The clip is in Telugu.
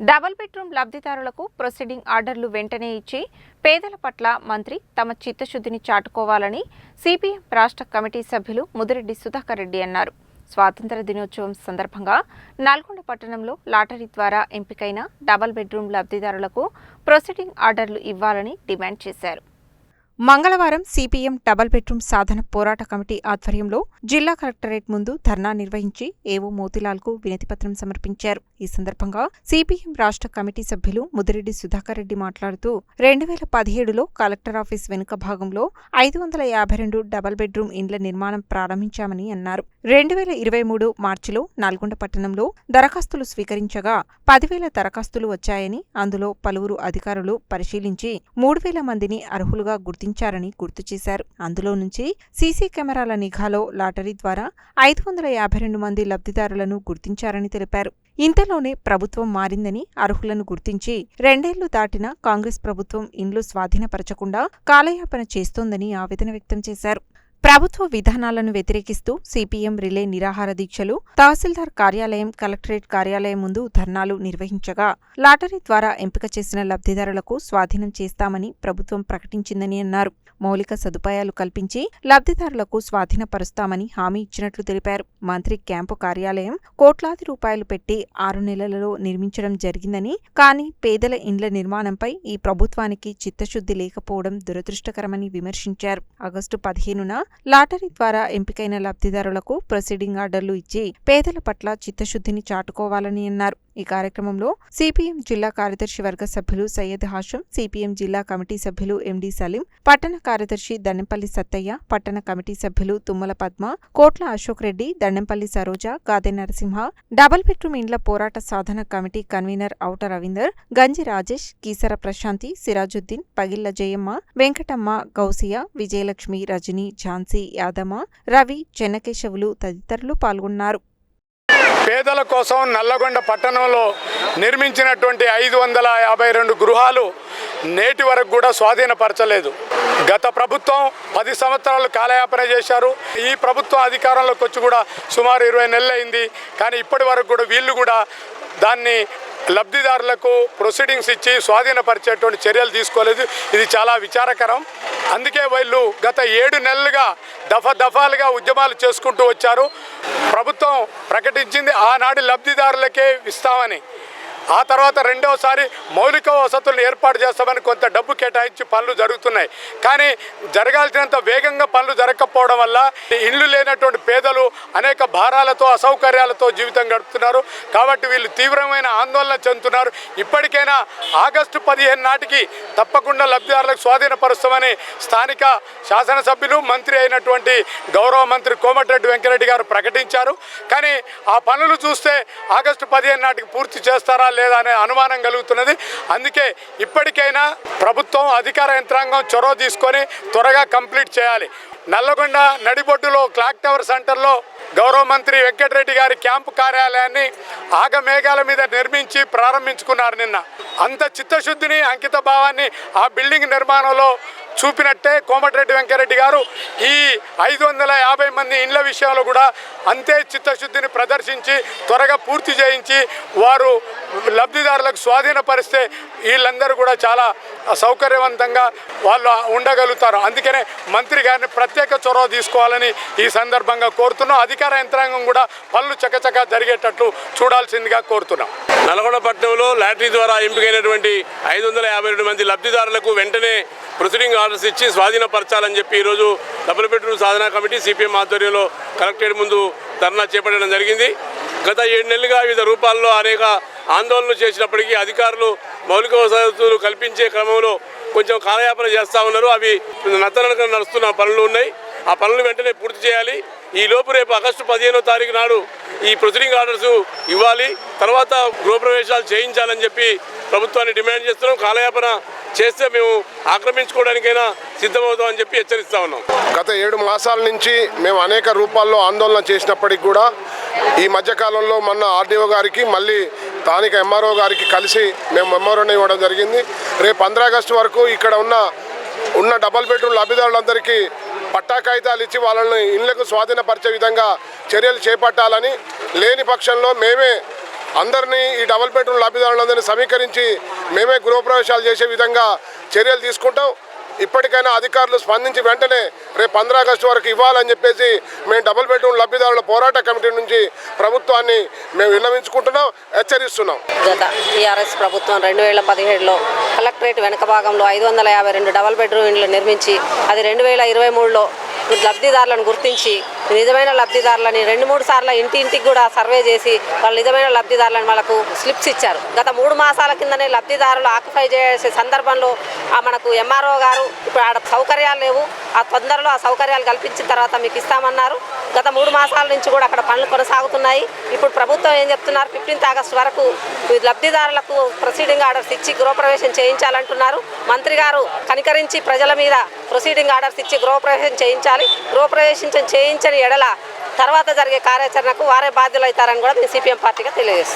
డబుల్ బెడ్రూమ్ లబ్ధిదారులకు ప్రొసీడింగ్ ఆర్డర్లు వెంటనే ఇచ్చి పేదల పట్ల మంత్రి తమ చిత్తశుద్ధిని చాటుకోవాలని సిపిఎం రాష్ట్ర కమిటీ సభ్యులు ముదిరెడ్డి సుధాకర్ రెడ్డి అన్నారు. స్వాతంత్ర దినోత్సవం సందర్భంగా నల్గొండ పట్టణంలో లాటరీ ద్వారా ఎంపికైన డబుల్ బెడ్రూమ్ లబ్ధిదారులకు ప్రొసీడింగ్ ఆర్డర్లు ఇవ్వాలని డిమాండ్ చేశారు. మంగళవారం సిపిఎం డబల్ బెడ్రూమ్ సాధన పోరాట కమిటీ ఆధ్వర్యంలో జిల్లా కలెక్టరేట్ ముందు ధర్నా నిర్వహించి ఏవో మోతిలాల్కు వినతిపత్రం సమర్పించారు. ఈ సందర్భంగా సిపిఎం రాష్ట్ర కమిటీ సభ్యులు ముదిరెడ్డి సుధాకర్ రెడ్డి మాట్లాడుతూ రెండు వేల పదిహేడులో కలెక్టర్ ఆఫీస్ వెనుక భాగంలో ఐదు వందల యాభై రెండు డబల్ బెడ్రూమ్ ఇండ్ల నిర్మాణం ప్రారంభించామని అన్నారు. రెండు వేల ఇరవై మూడు మార్చిలో నల్గొండ పట్టణంలో దరఖాస్తులు స్వీకరించగా పదివేల దరఖాస్తులు వచ్చాయని అందులో పలువురు అధికారులు పరిశీలించి మూడు వేల మందిని అర్హులుగా గుర్తించారని గుర్తు చేశారు. అందులో నుంచి సీసీ కెమెరాల నిఘాలో లాటరీ ద్వారా ఐదు వందల యాభై రెండు మంది లబ్ధిదారులను గుర్తించారని తెలిపారు. ఇంతలోనే ప్రభుత్వం మారిందని అర్హులను గుర్తించి రెండేళ్ళు దాటినా కాంగ్రెస్ ప్రభుత్వం ఇండ్లు స్వాధీనపరచకుండా కాలయాపన చేస్తోందని ఆవేదన వ్యక్తం చేశారు. ప్రభుత్వ విధానాలను వ్యతిరేకిస్తూ సిపిఎం రిలే నిరాహార దీక్షలు తహసీల్దార్ కార్యాలయం కలెక్టరేట్ కార్యాలయం ముందు ధర్నాలు నిర్వహించగా లాటరీ ద్వారా ఎంపిక చేసిన లబ్ధిదారులకు స్వాధీనం చేస్తామని ప్రభుత్వం ప్రకటించిందని అన్నారు. మౌలిక సదుపాయాలు కల్పించి లబ్ధిదారులకు స్వాధీనపరుస్తామని హామీ ఇచ్చినట్లు తెలిపారు. మంత్రి క్యాంపు కార్యాలయం కోట్లాది రూపాయలు పెట్టి ఆరు నెలలలో నిర్మించడం జరిగిందని కానీ పేదల ఇండ్ల నిర్మాణంపై ఈ ప్రభుత్వానికి చిత్తశుద్ధి లేకపోవడం దురదృష్టకరమని విమర్శించారు. ఆగస్టు పదిహేనున లాటరీ ద్వారా ఎంపికైన లబ్ధిదారులకు ప్రొసీడింగ్ ఆర్డర్లు ఇచ్చి పేదల పట్ల చిత్తశుద్ధిని చాటుకోవాలని అన్నారు. ఈ కార్యక్రమంలో సిపిఎం జిల్లా కార్యదర్శి వర్గ సభ్యులు సయ్యద్ హాషం సిపిఎం జిల్లా కమిటీ సభ్యులు ఎండి సలీం పట్టణ కార్యదర్శి దండెంపల్లి సత్తయ్య పట్టణ కమిటీ సభ్యులు తుమ్మల పద్మ కోట్ల అశోక్ రెడ్డి దండెంపల్లి సరోజ గాదె నరసింహ డబుల్ బెడ్రూమ్ ఇండ్ల పోరాట సాధన కమిటీ కన్వీనర్ ఔట రవీందర్ గంజి రాజేష్ కీసర ప్రశాంతి సిరాజుద్దీన్ పగిళ్ళ జయమ్మ వెంకటమ్మ గౌసియా విజయలక్ష్మి రజని ఝాన్సీ యాదమ్మ రవి చెన్నకేశవులు తదితరులు పాల్గొన్నారు. పేదల కోసం నల్లగొండ పట్టణంలో నిర్మించినటువంటి ఐదు వందల యాభై రెండు గృహాలు నేటి వరకు కూడా స్వాధీనపరచలేదు. గత ప్రభుత్వం పది సంవత్సరాలు కాలయాపన చేశారు. ఈ ప్రభుత్వం అధికారంలోకి వచ్చి కూడా సుమారు ఇరవై నెలలు అయింది కానీ ఇప్పటి వరకు కూడా వీళ్ళు కూడా దాన్ని లబ్ధిదారులకు ప్రొసీడింగ్స్ ఇచ్చి స్వాధీనపరిచేటువంటి చర్యలు తీసుకోలేదు. ఇది చాలా విచారకరం. అందుకే వీళ్ళు గత ఏడు నెలలుగా దఫా దఫాలుగా ఉద్యమాలు చేసుకుంటూ వచ్చారు. ప్రభుత్వం ప్రకటించింది ఆనాడు లబ్ధిదారులకే ఇస్తామని. ఆ తర్వాత రెండవసారి మౌలిక వసతులను ఏర్పాటు చేస్తామని కొంత డబ్బు కేటాయించి పనులు జరుగుతున్నాయి. కానీ జరగాల్సినంత వేగంగా పనులు జరగకపోవడం వల్ల ఇళ్ళు లేనటువంటి పేదలు అనేక భారాలతో అసౌకర్యాలతో జీవితం గడుపుతున్నారు. కాబట్టి వీళ్ళు తీవ్రమైన ఆందోళన చెందుతున్నారు. ఇప్పటికైనా ఆగస్టు పదిహేను నాటికి తప్పకుండా లబ్ధిదారులకు స్వాధీనపరుస్తామని స్థానిక శాసనసభ్యులు మంత్రి అయినటువంటి గౌరవ మంత్రి కోమటిరెడ్డి వెంకరెడ్డి గారు ప్రకటించారు. కానీ ఆ పనులు చూస్తే ఆగస్టు పదిహేను నాటికి పూర్తి చేస్తారా లేదా అనే అనుమానం కలుగుతున్నది. అందుకే ఇప్పటికైనా ప్రభుత్వం అధికార యంత్రాంగం చొరవ తీసుకొని త్వరగా కంప్లీట్ చేయాలి. నల్లగొండ నడిబొడ్డులో క్లాక్ టవర్ సెంటర్లో గౌరవ మంత్రి వెంకటరెడ్డి గారి క్యాంపు కార్యాలయాన్ని ఆగమేఘాల మీద నిర్మించి ప్రారంభించుకున్నారు నిన్న. అంత చిత్తశుద్ధిని అంకిత భావాన్ని ఆ బిల్డింగ్ నిర్మాణంలో చూపినట్టే కోమటిరెడ్డి వెంకరెడ్డి గారు ఈ ఐదు వందల యాభై మంది ఇండ్ల విషయంలో కూడా అంతే చిత్తశుద్ధిని ప్రదర్శించి త్వరగా పూర్తి చేయించి వారు లబ్ధిదారులకు స్వాధీనపరిస్తే వీళ్ళందరూ కూడా చాలా సౌకర్యవంతంగా వాళ్ళు ఉండగలుగుతారు. అందుకనే మంత్రి గారిని ప్రత్యేక చొరవ తీసుకోవాలని ఈ సందర్భంగా కోరుతున్నాం. అధికార యంత్రాంగం కూడా పనులు చకచకా జరిగేటట్లు చూడాల్సిందిగా కోరుతున్నాం. నల్గొండ పట్టణంలో లాటరీ ద్వారా ఎంపికైనటువంటి ఐదు వందల యాభై రెండు మంది లబ్ధిదారులకు వెంటనే ప్రొసీడింగ్ ఆర్డర్స్ ఇచ్చి స్వాధీనపరచాలని చెప్పి ఈరోజు డబుల్ బెడ్రూమ్ సాధనా కమిటీ సిపిఎం ఆధ్వర్యంలో కలెక్టరేట్ ముందు ధర్నా చేపట్టడం జరిగింది. గత ఏడు నెలలుగా వివిధ రూపాల్లో అనేక ఆందోళనలు చేసినప్పటికీ అధికారులు మౌలిక వసతులు కల్పించే క్రమంలో కొంచెం కాలయాపన చేస్తూ ఉన్నారు. అవి నత్తనడక నడుస్తున్న పనులు ఉన్నాయి. ఆ పనులు వెంటనే పూర్తి చేయాలి. ఈ లోపు రేపు ఆగస్టు పదిహేనో తారీఖు నాడు ఈ ప్రొసీడింగ్ ఆర్డర్స్ ఇవ్వాలి. తర్వాత గృహప్రవేశాలు చేయించాలని చెప్పి ప్రభుత్వాన్ని డిమాండ్ చేస్తున్నాం. కాలయాపన చేస్తే మేము ఆక్రమించుకోవడానికైనా సిద్ధమవుతామని చెప్పి హెచ్చరిస్తా ఉన్నాం. గత ఏడు మాసాల నుంచి మేము అనేక రూపాల్లో ఆందోళన చేసినప్పటికి కూడా ఈ మధ్యకాలంలో మొన్న ఆర్డీఓ గారికి మళ్ళీ స్థానిక ఎంఆర్ఓ గారికి కలిసి మేము మెమోరాండం ఇవ్వడం జరిగింది. రేపు పంద్రా ఆగస్టు వరకు ఇక్కడ ఉన్న ఉన్న డబల్ బెడ్రూమ్ లబ్ధిదారులందరికీ పట్టా కాగితాలు ఇచ్చి వాళ్ళని ఇళ్ళకు స్వాధీనపరిచే విధంగా చర్యలు చేపట్టాలని లేని పక్షంలో మేమే అందరినీ ఈ డబుల్ బెడ్రూమ్ లబ్ధిదారులందరినీ సమీకరించి మేమే గృహప్రవేశాలు చేసే విధంగా చర్యలు తీసుకుంటాం. ఇప్పటికైనా అధికారులు స్పందించి వెంటనే రేపు పంద్రా ఆగస్టు వరకు ఇవ్వాలని చెప్పేసి మేము డబుల్ బెడ్రూమ్ లబ్ధిదారుల పోరాట కమిటీ నుంచి ప్రభుత్వాన్ని మేము విన్నవించుకుంటున్నాం హెచ్చరిస్తున్నాం. గత టీఆర్ఎస్ ప్రభుత్వం రెండు వేల పదిహేడులో కలెక్టరేట్ వెనక భాగంలో ఐదు వందల యాభై రెండు డబల్ బెడ్రూమ్ ఇండ్లు నిర్మించి అది రెండు వేల ఇరవై మూడులో లబ్ధిదారులను గుర్తించి నిజమైన లబ్ధిదారులని రెండు మూడు సార్లు ఇంటి ఇంటికి కూడా సర్వే చేసి వాళ్ళు నిజమైన లబ్ధిదారులను వాళ్ళకు స్లిప్స్ ఇచ్చారు. గత మూడు మాసాల కిందనే లబ్ధిదారులు ఆక్యుపై చేసే సందర్భంలో ఆ మనకు ఎంఆర్ఓ గారు ఇప్పుడు ఆడ సౌకర్యాలు లేవు. ఆ తొందరలో ఆ సౌకర్యాలు కల్పించిన తర్వాత మీకు ఇస్తామన్నారు. గత మూడు మాసాల నుంచి కూడా అక్కడ పనులు కొనసాగుతున్నాయి. ఇప్పుడు ప్రభుత్వం ఏం చెప్తున్నారు? ఫిఫ్టీన్త్ ఆగస్ట్ వరకు లబ్ధిదారులకు ప్రొసీడింగ్ ఆర్డర్స్ ఇచ్చి గృహప్రవేశం చేయించాలంటున్నారు. మంత్రి గారు కనికరించి ప్రజల మీద ప్రొసీడింగ్ ఆర్డర్స్ ఇచ్చి గృహప్రవేశం చేయించాలి. గృహప్రవేశం చేయించని ఎడల తర్వాత జరిగే కార్యాచరణకు వారే బాధ్యులు అవుతారని కూడా మేము సిపిఎం పార్టీగా తెలియజేస్తాం